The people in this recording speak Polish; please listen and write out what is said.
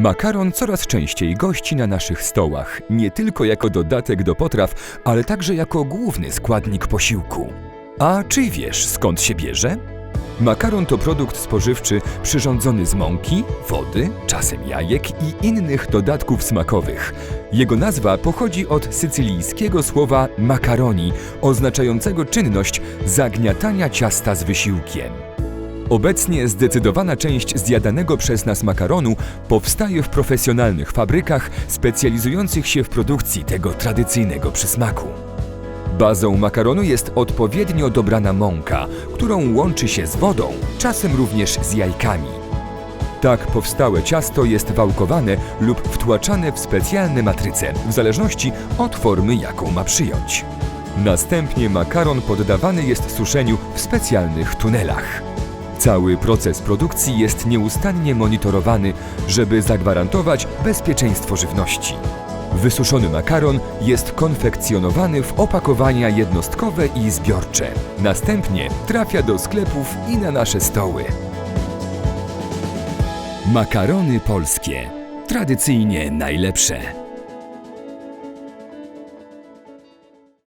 Makaron coraz częściej gości na naszych stołach, nie tylko jako dodatek do potraw, ale także jako główny składnik posiłku. A czy wiesz skąd się bierze? Makaron to produkt spożywczy przyrządzony z mąki, wody, czasem jajek i innych dodatków smakowych. Jego nazwa pochodzi od sycylijskiego słowa macaroni, oznaczającego czynność zagniatania ciasta z wysiłkiem. Obecnie zdecydowana część zjadanego przez nas makaronu powstaje w profesjonalnych fabrykach specjalizujących się w produkcji tego tradycyjnego przysmaku. Bazą makaronu jest odpowiednio dobrana mąka, którą łączy się z wodą, czasem również z jajkami. Tak powstałe ciasto jest wałkowane lub wtłaczane w specjalne matryce, w zależności od formy, jaką ma przyjąć. Następnie makaron poddawany jest suszeniu w specjalnych tunelach. Cały proces produkcji jest nieustannie monitorowany, żeby zagwarantować bezpieczeństwo żywności. Wysuszony makaron jest konfekcjonowany w opakowania jednostkowe i zbiorcze. Następnie trafia do sklepów i na nasze stoły. Makarony polskie. Tradycyjnie najlepsze.